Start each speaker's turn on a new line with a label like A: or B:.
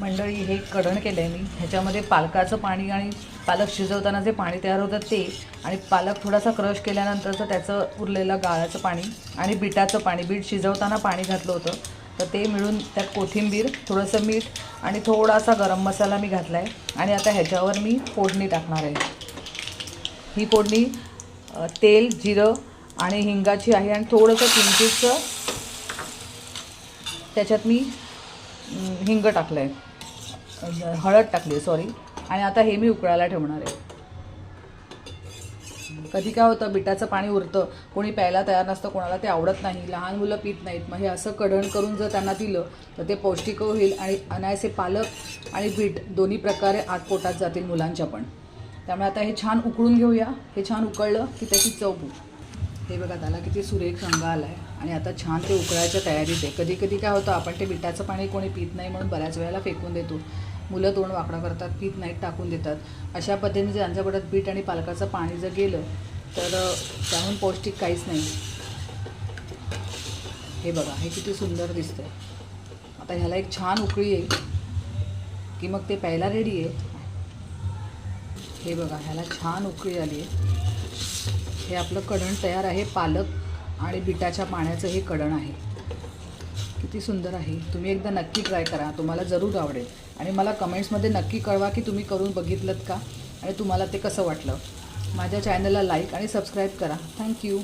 A: मंडळी हे कढण केलं आहे मी. ह्याच्यामध्ये पालकाचं पाणी आणि पालक शिजवताना जे पाणी तयार होतं ते आणि पालक थोडासा क्रश केल्यानंतरचं त्याचं उरलेलं गाळाचं पाणी आणि बिटाचं पाणी बीट शिजवताना पाणी घातलं होतं. तर ते मिळून त्यात कोथिंबीर थोडंसं मीठ आणि थोडासा गरम मसाला मी घातला आहे आणि आता ह्याच्यावर मी फोडणी टाकणार आहे. ही फोडणी तेल जिरं आणि हिंगाची आहे आणि थोडंसं किंचितचं त्याच्यात मी हिंग टाकलं आहे हळद टाकली आहे सॉरी आणि आता हे मी उकळायला ठेवणार आहे. कधी काय होतं बिटाचं पाणी उरतं. कोणी प्यायला तयार नसतं कोणाला ते आवडत नाही लहान मुलं पित नाहीत. मग हे असं कढण करून जर त्यांना दिलं तर ते पौष्टिक होईल आणि अनायसे पालक आणि बीट दोन्ही प्रकारे आत पोटात जातील मुलांच्या पण. त्यामुळे आता हे छान उकळून घेऊया. हे छान उकळलं की त्याची चव हे बघा त्याला किती सुरेख रंग आला आहे आणि आता छान ते उकळायच्या तयारीत आहे. कधी कधी काय होतं आपण ते बिटाचं पाणी कोणी पित नाही म्हणून बऱ्याच वेळेला फेकून देतो. मुलं तोंड वाकडं करतात पीत नाहीत टाकून देतात. अशा पद्धतीने ज्यांच्या बडत पोटात बीट आणि पालकाचं पाणी जर गेलं तर त्याहून पौष्टिक काहीच नाही. हे बघा हे किती सुंदर दिसतं आहे आता ह्याला एक छान उकळी येईल. की मग ते प्यायला रेडी आहे हे बघा ह्याला छान उकळी आली आहे. हे आपलं कढण तयार आहे पालक आणि बिटाच्या पाण्याचं हे कढण आहे. किती सुंदर आहे. तुम्ही एकदा नक्की ट्राय करा. तुम्हाला जरूर आवडेल. आणि मला कमेंट्समध्ये नक्की कळवा की तुम्ही करून बघितलं का आणि तुम्हाला ते कसं वाटलं. माझ्या चॅनलला लाईक आणि सबस्क्राईब करा. थँक्यू.